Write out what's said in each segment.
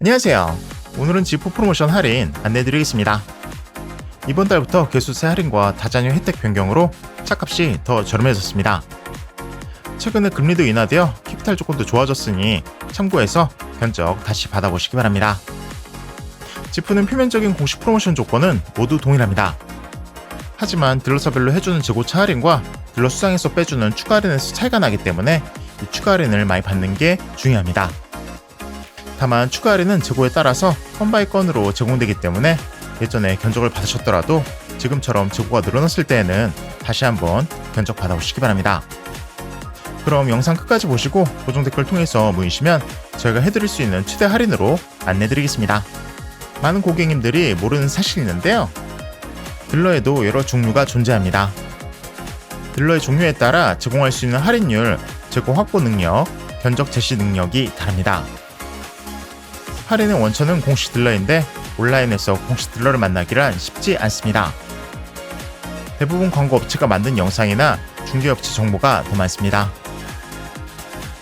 안녕하세요. 오늘은 지포 프로모션 할인 안내드리겠습니다. 이번 달부터 개수세 할인과 다자녀 혜택 변경으로 차값이 더 저렴해졌습니다. 최근에 금리도 인하되어 캐피탈 조건도 좋아졌으니 참고해서 견적 다시 받아보시기 바랍니다. 지프는 표면적인 공식 프로모션 조건은 모두 동일합니다. 하지만 딜러서별로 해주는 재고차 할인과 딜러 수상에서 빼주는 추가 할인에서 차이가 나기 때문에 이 추가 할인을 많이 받는 게 중요합니다. 다만 추가 할인은 재고에 따라서 건바이 건으로 제공되기 때문에 예전에 견적을 받으셨더라도 지금처럼 재고가 늘어났을 때에는 다시 한번 견적 받아보시기 바랍니다. 그럼 영상 끝까지 보시고 고정 댓글 통해서 모이시면 저희가 해드릴 수 있는 최대 할인으로 안내드리겠습니다. 많은 고객님들이 모르는 사실이 있는데요. 딜러에도 여러 종류가 존재합니다. 딜러의 종류에 따라 제공할 수 있는 할인율, 재고 확보 능력, 견적 제시 능력이 다릅니다. 할인의 원천은 공식 딜러인데 온라인에서 공식 딜러를 만나기란 쉽지 않습니다. 대부분 광고 업체가 만든 영상이나 중개업체 정보가 더 많습니다.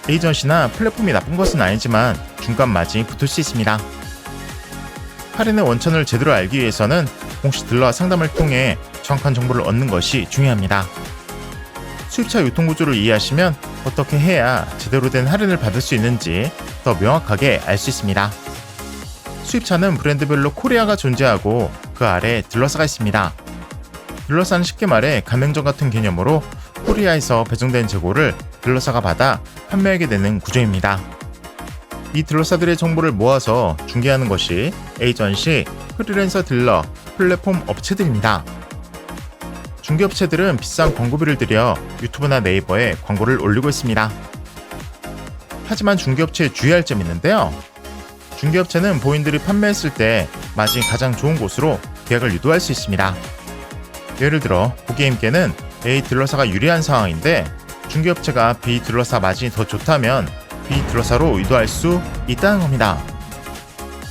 에이전시나 플랫폼이 나쁜 것은 아니지만 중간 마진이 붙을 수 있습니다. 할인의 원천을 제대로 알기 위해서는 공식 딜러와 상담을 통해 정확한 정보를 얻는 것이 중요합니다. 수입차 유통 구조를 이해하시면 어떻게 해야 제대로 된 할인을 받을 수 있는지 더 명확하게 알 수 있습니다. 수입차는 브랜드별로 코리아가 존재하고 그 아래 딜러사가 있습니다. 딜러사는 쉽게 말해 가맹점 같은 개념으로 코리아에서 배송된 재고를 딜러사가 받아 판매하게 되는 구조입니다. 이 딜러사들의 정보를 모아서 중개하는 것이 에이전시, 프리랜서 딜러, 플랫폼 업체들입니다. 중개업체들은 비싼 광고비를 들여 유튜브나 네이버에 광고를 올리고 있습니다. 하지만 중개업체에 주의할 점이 있는데요. 중개업체는 보인들이 판매했을 때 마진이 가장 좋은 곳으로 계약을 유도할 수 있습니다. 예를 들어 고객님께는 A 딜러사가 유리한 상황인데 중개업체가 B 딜러사 마진이 더 좋다면 B 딜러사로 유도할 수 있다는 겁니다.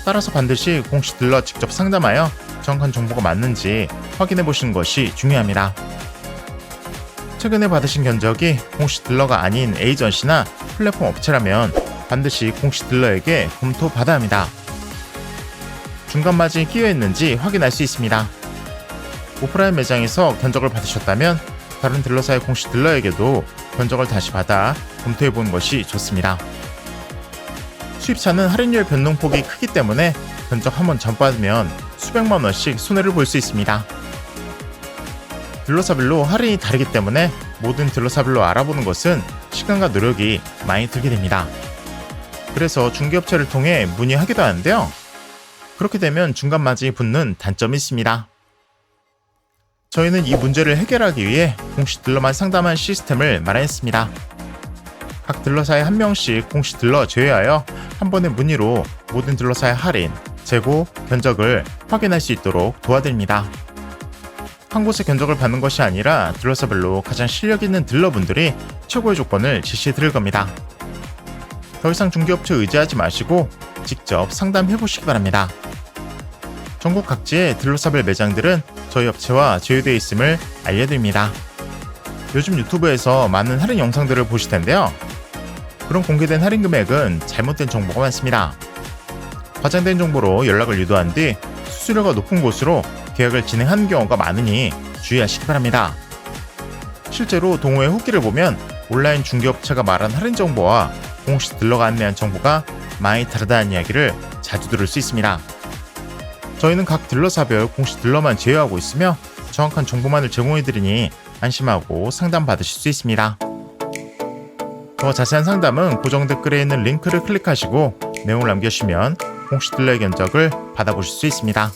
따라서 반드시 공식 딜러 직접 상담하여 정확한 정보가 맞는지 확인해 보시는 것이 중요합니다. 최근에 받으신 견적이 공식 딜러가 아닌 에이전시나 플랫폼 업체라면 반드시 공식 딜러에게 검토 받아야 합니다. 중간 마진이 끼어 있는지 확인할 수 있습니다. 오프라인 매장에서 견적을 받으셨다면 다른 딜러사의 공식 딜러에게도 견적을 다시 받아 검토해 보는 것이 좋습니다. 수입차는 할인율 변동폭이 크기 때문에 견적 한 번 전받으면 수백만 원씩 손해를 볼 수 있습니다. 딜러사별로 할인이 다르기 때문에 모든 딜러사별로 알아보는 것은 시간과 노력이 많이 들게 됩니다. 그래서 중개업체를 통해 문의하기도 하는데요. 그렇게 되면 중간 마진이 붙는 단점이 있습니다. 저희는 이 문제를 해결하기 위해 공식 딜러만 상담한 시스템을 마련했습니다. 각 딜러사에 한 명씩 공식 딜러 제외하여 한 번의 문의로 모든 딜러사의 할인, 재고, 견적을 확인할 수 있도록 도와드립니다. 한 곳에 견적을 받는 것이 아니라 딜러사별로 가장 실력 있는 딜러분들이 최고의 조건을 제시해 드릴 겁니다. 더 이상 중개업체 의지하지 마시고 직접 상담해 보시기 바랍니다. 전국 각지의 딜러사별 매장들은 저희 업체와 제휴되어 있음을 알려드립니다. 요즘 유튜브에서 많은 할인 영상들을 보실 텐데요. 그런 공개된 할인 금액은 잘못된 정보가 많습니다. 과장된 정보로 연락을 유도한 뒤 수수료가 높은 곳으로 계약을 진행하는 경우가 많으니 주의하시기 바랍니다. 실제로 동호회 후기를 보면 온라인 중개업체가 말한 할인 정보와 공식 딜러가 안내한 정보가 많이 다르다는 이야기를 자주 들을 수 있습니다. 저희는 각 딜러사별 공식 딜러만 제휴하고 있으며 정확한 정보만을 제공해드리니 안심하고 상담 받으실 수 있습니다. 더 자세한 상담은 고정 댓글에 있는 링크를 클릭하시고 내용을 남겨주시면 공식 딜러의 견적을 받아보실 수 있습니다.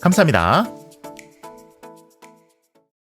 감사합니다.